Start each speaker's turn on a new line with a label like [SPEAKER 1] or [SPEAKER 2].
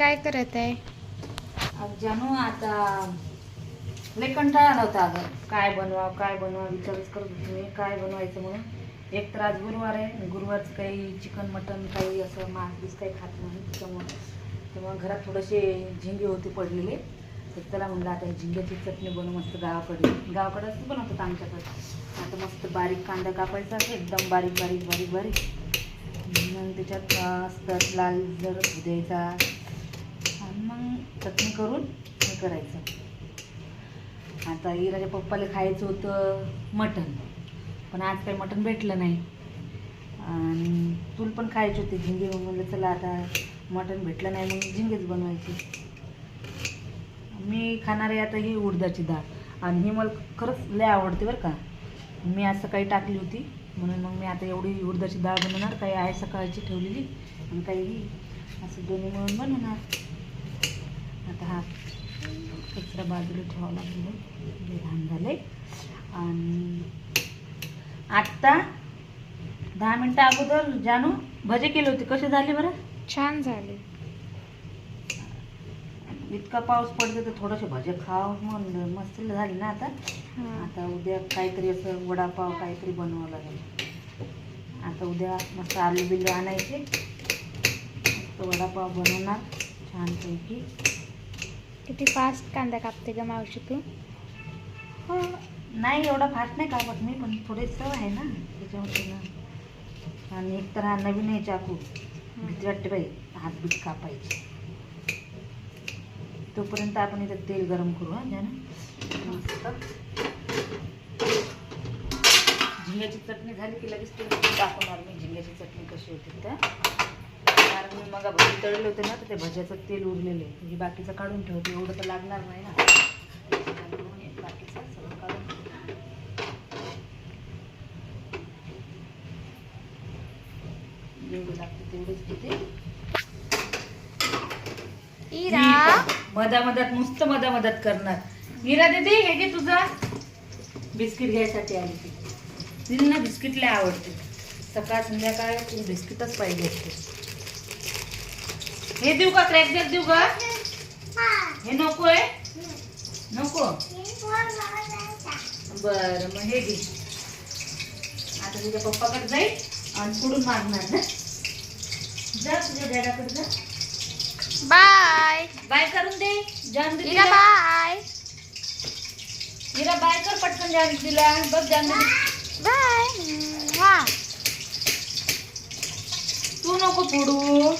[SPEAKER 1] काय करत आहे?
[SPEAKER 2] अग जानू आता लय कंटाळा आला होता अगं. काय बनवावं काय बनवा विचारच करत होते मी काय बनवायचं म्हणून. एक तर आज गुरुवार आहे गुरुवारचं काही चिकन मटन काही असं मांस बीस काही खात नाही त्यामुळं त्यामुळं घरात थोडेसे झिंगे होते पडलेले. तर त्याला म्हणलं आता झिंग्याची चटणी बनवू मस्त गावाकडे. गावाकडे असं बनवतात आमच्याकडे. आता मस्त बारीक कांदा कापायचा असं एकदम बारीक बारीक बारीक बारीक. मग त्याच्यात मस्त लाल जर द्यायचा चटणी करून हे करायचं. आता इराच्या पप्पाला खायचं होतं मटण. पण आज काही मटण भेटलं नाही. आणि तूल पण खायचे होते. झिंगे मग म्हणलं चला आता मटण भेटलं नाही मग झिंगेच बनवायचे. मी खाणार आहे आता ही उडदाची डाळ. आणि ही मला खरंच लय आवडते बरं का. मी आज सकाळी टाकली होती. म्हणून मग मी आता एवढी उडदाची डाळ बनवणार. काही आहे सकाळची ठेवलेली आणि काही असं दोन्ही मिळून बनवणार. आता हा कचरा बाजूला ठेवावा लागेल लहान झाले आणि आत्ता दहा मिनटं अगोदर जानू भजे केले होते कसे झाले बरं?
[SPEAKER 1] छान झाले.
[SPEAKER 2] इतका पाऊस पडतो तर थोडेसे भजे खाव म्हणलं मस्त झाले ना आता. आता उद्या काहीतरी असं वडापाव काहीतरी बनवावं लागेल. आता उद्या मस्त आलू बिल्लू आणायचे. मस्त वडापाव बनवणार छानपैकी.
[SPEAKER 1] किती फास्ट कांदा कापते ग मावशी तू?
[SPEAKER 2] हो नाही एवढा फास्ट नाही कापत मी पण थोडे सव आहे ना त्याच्यामध्ये ना. आणि एक तर हा नवीन आहे चाकू. भीती वाटते बाई हात बीत कापायचे. तोपर्यंत आपण इथं तेल गरम करू हा ज्यानं. मस्त. झिंग्याची चटणी झाली की लगेच तेल दाखवणार मी झिंग्याची चटणी कशी होती मी मग भजी तळले होते ना तर ते भज्याचं तेल उरलेलं आहे. म्हणजे बाकीचं काढून ठेवते एवढं तर लागणार नाही ना. त्याच्यामुळे हे बाकीचं सगळं काढून ठेवते. जेवढं लागतं तेवढंच घेते
[SPEAKER 1] इरा
[SPEAKER 2] मधा मधात नुसतं मधा मधात करणार. मीरा दीदी हे घे तुझा. बिस्किट घ्यायसाठी आली ती. तिला बिस्किट लय आवडते. सकाळ संध्याकाळ बिस्किटच पाहिजे असते. हे देऊ का क्रॅक देऊ का? हे नको आहे? नको? बरं मग हे घे. आता तुझ्या पप्पाकडे जाईल आणि पुढून मागणार ना. जा तुझ्या डॅडाकडे जा.
[SPEAKER 1] बाय.
[SPEAKER 2] बाय करून दे जान दे
[SPEAKER 1] इरा
[SPEAKER 2] तिला.
[SPEAKER 1] बाय.
[SPEAKER 2] हिरा बाय कर पटकन जान दिला बघ जान दे
[SPEAKER 1] बाय. हा
[SPEAKER 2] तू नको फोडू